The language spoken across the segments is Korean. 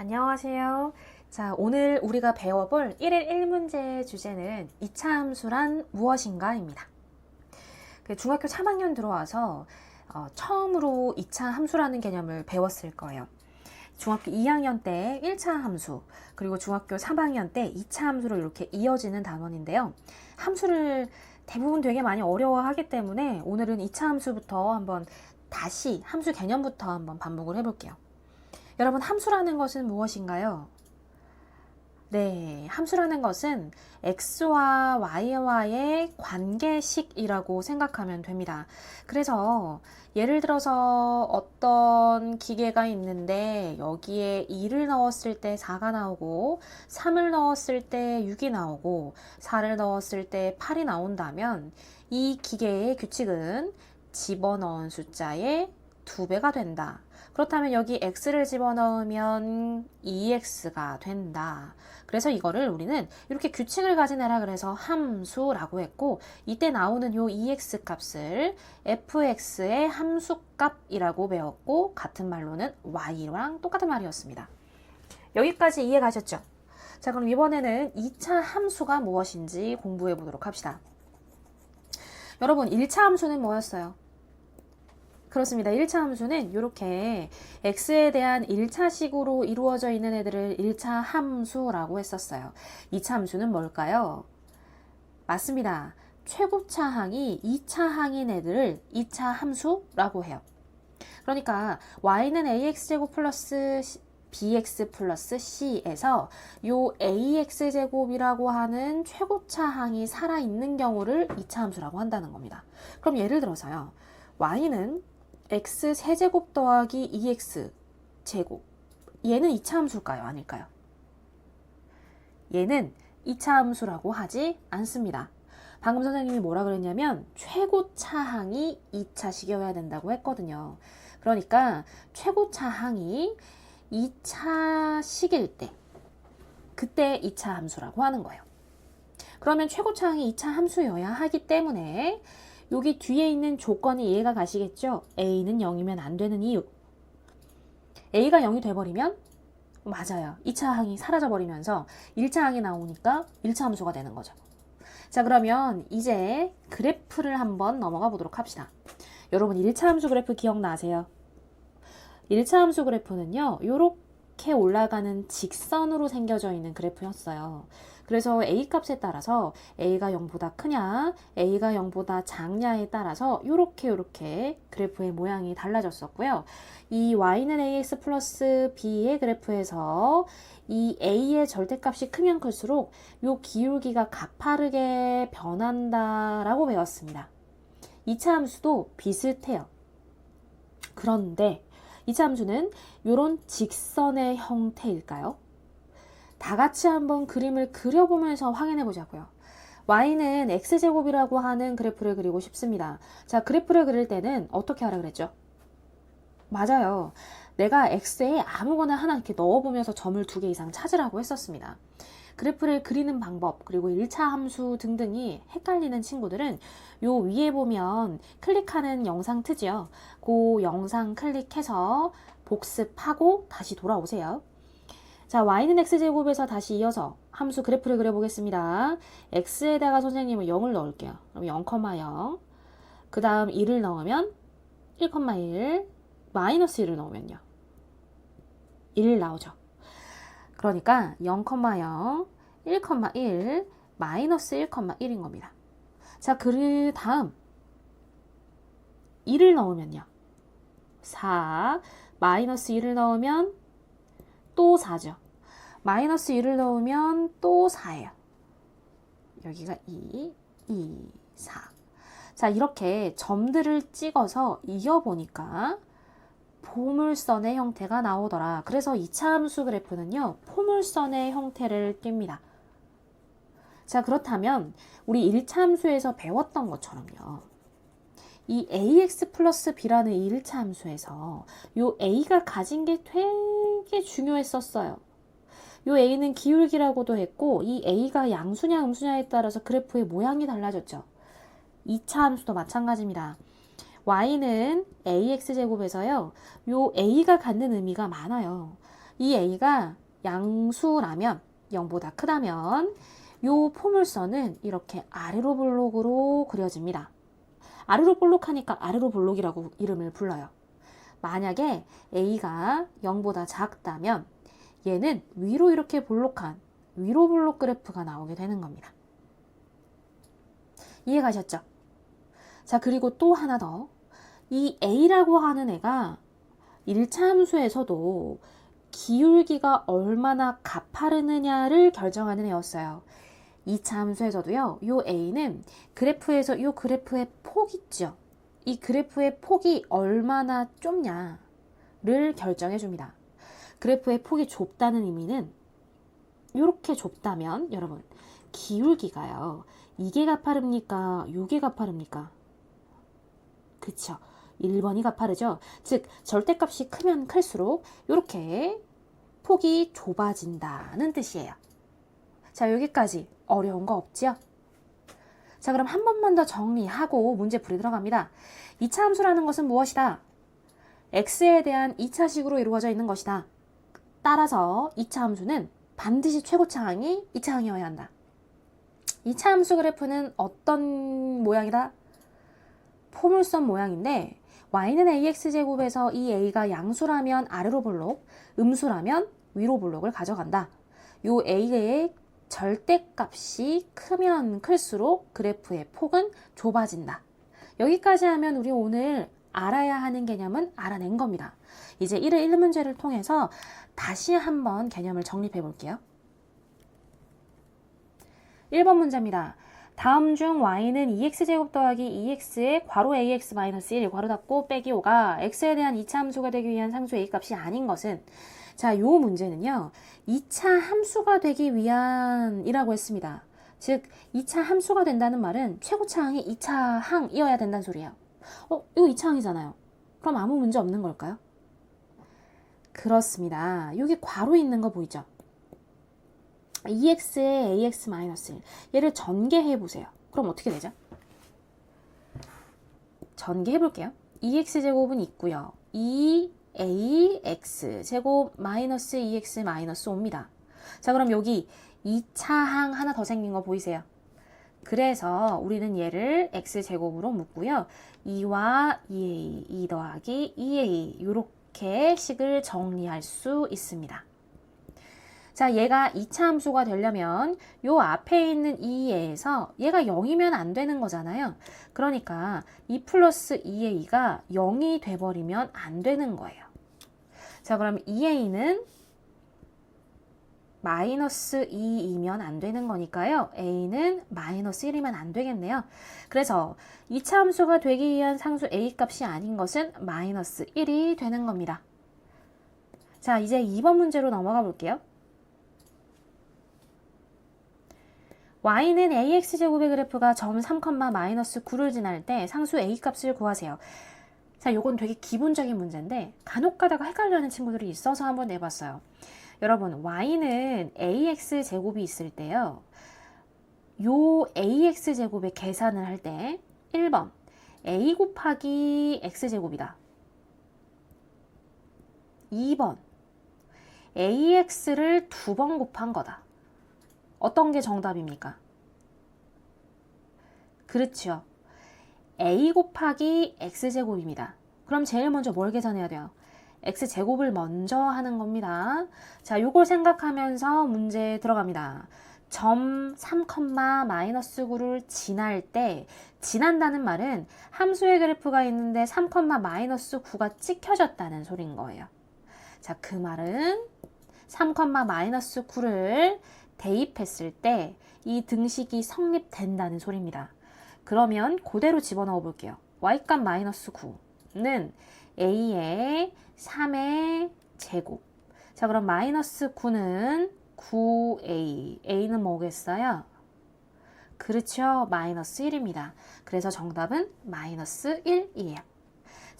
안녕하세요. 자, 오늘 우리가 배워볼 1일 1문제 주제는 2차 함수란 무엇인가입니다. 그 중학교 3학년 들어와서 어, 처음으로 2차 함수라는 개념을 배웠을 거예요. 중학교 2학년 때 1차 함수, 그리고 중학교 3학년 때 2차 함수로 이렇게 이어지는 단원인데요. 함수를 대부분 되게 많이 어려워하기 때문에 오늘은 2차 함수부터 한번 다시 함수 개념부터 한번 반복을 해볼게요. 여러분, 함수라는 것은 무엇인가요? 네, 함수라는 것은 x와 y와의 관계식이라고 생각하면 됩니다. 그래서 예를 들어서 어떤 기계가 있는데 여기에 2를 넣었을 때 4가 나오고 3을 넣었을 때 6이 나오고 4를 넣었을 때 8이 나온다면 이 기계의 규칙은 집어넣은 숫자의 2배가 된다. 그렇다면 여기 x를 집어넣으면 2x가 된다. 그래서 이거를 우리는 이렇게 규칙을 가진 애라 그래서 함수라고 했고 이때 나오는 요 2x 값을 fx의 함수값이라고 배웠고 같은 말로는 y랑 똑같은 말이었습니다. 여기까지 이해 가셨죠? 자 그럼 이번에는 2차 함수가 무엇인지 공부해 보도록 합시다. 여러분 1차 함수는 뭐였어요? 그렇습니다. 1차 함수는 이렇게 x에 대한 1차식으로 이루어져 있는 애들을 1차 함수라고 했었어요. 2차 함수는 뭘까요? 맞습니다. 최고차 항이 2차 항인 애들을 2차 함수라고 해요. 그러니까 y는 ax제곱 플러스 bx 플러스 c에서 요 ax제곱이라고 하는 최고차 항이 살아있는 경우를 2차 함수라고 한다는 겁니다. 그럼 예를 들어서요. y는 x 세제곱 더하기 2x 제곱 얘는 2차 함수일까요? 아닐까요? 얘는 2차 함수라고 하지 않습니다. 방금 선생님이 뭐라 그랬냐면 최고 차 항이 2차식이어야 된다고 했거든요. 그러니까 최고 차 항이 2차식일 때 그때 2차 함수라고 하는 거예요. 그러면 최고 차 항이 2차 함수여야 하기 때문에 여기 뒤에 있는 조건이 이해가 가시겠죠? A는 0이면 안 되는 이유. A가 0이 돼버리면 맞아요. 2차 항이 사라져버리면서 1차 항이 나오니까 1차 함수가 되는 거죠. 자 그러면 이제 그래프를 한번 넘어가 보도록 합시다. 여러분 1차 함수 그래프 기억나세요? 1차 함수 그래프는요. 요렇게 올라가는 직선으로 생겨져 있는 그래프였어요. 그래서 a 값에 따라서 a가 0보다 크냐, a가 0보다 작냐에 따라서 이렇게 이렇게 그래프의 모양이 달라졌었고요. 이 y는 ax 플러스 b의 그래프에서 이 a의 절대값이 크면 클수록 이 기울기가 가파르게 변한다라고 배웠습니다. 2차 함수도 비슷해요. 그런데 2차 함수는 이런 직선의 형태일까요? 다 같이 한번 그림을 그려보면서 확인해 보자고요. y는 x제곱이라고 하는 그래프를 그리고 싶습니다. 자, 그래프를 그릴 때는 어떻게 하라 그랬죠? 맞아요. 내가 x에 아무거나 하나 이렇게 넣어보면서 점을 두 개 이상 찾으라고 했었습니다. 그래프를 그리는 방법, 그리고 1차 함수 등등이 헷갈리는 친구들은 요 위에 보면 클릭하는 영상 트지요. 그 영상 클릭해서 복습하고 다시 돌아오세요. 자, y는 x제곱에서 다시 이어서 함수 그래프를 그려보겠습니다. x에다가 선생님은 0을 넣을게요. 그럼 0,0. 그 다음 1을 넣으면 1,1. 마이너스 1을 넣으면요. 1 나오죠. 그러니까 0,0, 1,1, 마이너스 1,1인 겁니다. 자, 그 다음 1을 넣으면요. 4, 마이너스 1을 넣으면 또 4죠. 마이너스 1을 넣으면 또 4예요. 여기가 2, 2, 4. 자, 이렇게 점들을 찍어서 이어보니까 포물선의 형태가 나오더라. 그래서 2차 함수 그래프는요, 포물선의 형태를 띱니다. 자, 그렇다면 우리 1차 함수에서 배웠던 것처럼요. 이 ax 플러스 b라는 1차 함수에서 요 a가 가진 게 되 게 중요했었어요. 요 a는 기울기라고도 했고 이 a가 양수냐 음수냐에 따라서 그래프의 모양이 달라졌죠. 2차 함수도 마찬가지입니다. y는 ax 제곱에서요. 요 a가 갖는 의미가 많아요. 이 a가 양수라면 0보다 크다면 요 포물선은 이렇게 아래로 볼록으로 그려집니다. 아래로 볼록하니까 아래로 볼록이라고 이름을 불러요. 만약에 a가 0보다 작다면 얘는 위로 이렇게 볼록한 위로 볼록 그래프가 나오게 되는 겁니다. 이해 가셨죠? 자, 그리고 또 하나 더. 이 a라고 하는 애가 1차 함수에서도 기울기가 얼마나 가파르느냐를 결정하는 애였어요. 2차 함수에서도요, 요 a는 그래프에서 요 그래프의 폭 있죠? 이 그래프의 폭이 얼마나 좁냐를 결정해 줍니다. 그래프의 폭이 좁다는 의미는 이렇게 좁다면 여러분 기울기가요. 이게 가파릅니까? 요게 가파릅니까? 그쵸. 1번이 가파르죠. 즉 절대값이 크면 클수록 이렇게 폭이 좁아진다는 뜻이에요. 자 여기까지 어려운 거 없지요? 자 그럼 한 번만 더 정리하고 문제풀이 들어갑니다. 2차 함수라는 것은 무엇이다? x에 대한 2차식으로 이루어져 있는 것이다. 따라서 2차 함수는 반드시 최고차항이 2차항이어야 한다. 2차 함수 그래프는 어떤 모양이다? 포물선 모양인데 y는 ax제곱에서 이 a가 양수라면 아래로 볼록, 음수라면 위로 볼록을 가져간다. 요 a의 절대값이 크면 클수록 그래프의 폭은 좁아진다. 여기까지 하면 우리 오늘 알아야 하는 개념은 알아낸 겁니다. 이제 1의 1문제를 통해서 다시 한번 개념을 정립해 볼게요. 1번 문제입니다. 다음 중 y는 2x제곱 더하기 2x의 괄호 ax-1 괄호 닫고 빼기 5가 x에 대한 2차 함수가 되기 위한 상수 a 값이 아닌 것은 자, 요 문제는요. 2차 함수가 되기 위한이라고 했습니다. 즉 2차 함수가 된다는 말은 최고차 항이 2차 항이어야 된다는 소리예요. 어, 이거 2차 항이잖아요. 그럼 아무 문제 없는 걸까요? 그렇습니다. 여기 괄호 있는 거 보이죠? 2x에 ax-1 얘를 전개해 보세요. 그럼 어떻게 되죠? 전개해 볼게요. 2x제곱은 있고요. 2ax 제곱 마이너스 2x 마이너스 5입니다. 자 그럼 여기 2차항 하나 더 생긴 거 보이세요? 그래서 우리는 얘를 x제곱으로 묶고요. 2와 2a, 2 더하기 2a 이렇게 식을 정리할 수 있습니다. 자, 얘가 2차 함수가 되려면 요 앞에 있는 2에서 얘가 0이면 안 되는 거잖아요. 그러니까 2 플러스 2a가 0이 돼버리면 안 되는 거예요. 자, 그럼 2a는 마이너스 2이면 안 되는 거니까요. a는 마이너스 1이면 안 되겠네요. 그래서 2차 함수가 되기 위한 상수 a 값이 아닌 것은 마이너스 1이 되는 겁니다. 자, 이제 2번 문제로 넘어가 볼게요. Y는 ax제곱의 그래프가 점 3, 마이너스 9를 지날 때 상수 a 값을 구하세요. 자, 요건 되게 기본적인 문제인데 간혹 가다가 헷갈려하는 친구들이 있어서 한번 내봤어요. 여러분, y는 ax 제곱이 있을 때요. 요 ax 제곱의 계산을 할 때 1번 a 곱하기 x 제곱이다. 2번 ax를 두 번 곱한 거다. 어떤 게 정답입니까? 그렇죠. a 곱하기 x제곱입니다. 그럼 제일 먼저 뭘 계산해야 돼요? x제곱을 먼저 하는 겁니다. 자, 요걸 생각하면서 문제 들어갑니다. 점 3, 마이너스 9를 지날 때 지난다는 말은 함수의 그래프가 있는데 3, 마이너스 9가 찍혀졌다는 소리인 거예요. 자, 그 말은 3, 마이너스 9를 대입했을 때 이 등식이 성립된다는 소리입니다. 그러면 그대로 집어넣어 볼게요. y값 마이너스 9는 a의 3의 제곱. 자, 그럼 마이너스 9는 9a. a는 뭐겠어요? 그렇죠. 마이너스 1입니다. 그래서 정답은 마이너스 1이에요.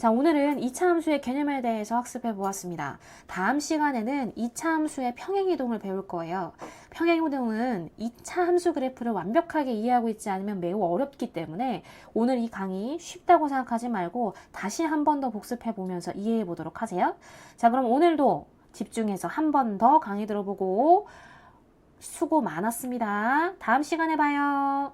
자, 오늘은 2차 함수의 개념에 대해서 학습해 보았습니다. 다음 시간에는 2차 함수의 평행이동을 배울 거예요. 평행이동은 2차 함수 그래프를 완벽하게 이해하고 있지 않으면 매우 어렵기 때문에 오늘 이 강의 쉽다고 생각하지 말고 다시 한 번 더 복습해 보면서 이해해 보도록 하세요. 자, 그럼 오늘도 집중해서 한 번 더 강의 들어보고 수고 많았습니다. 다음 시간에 봐요.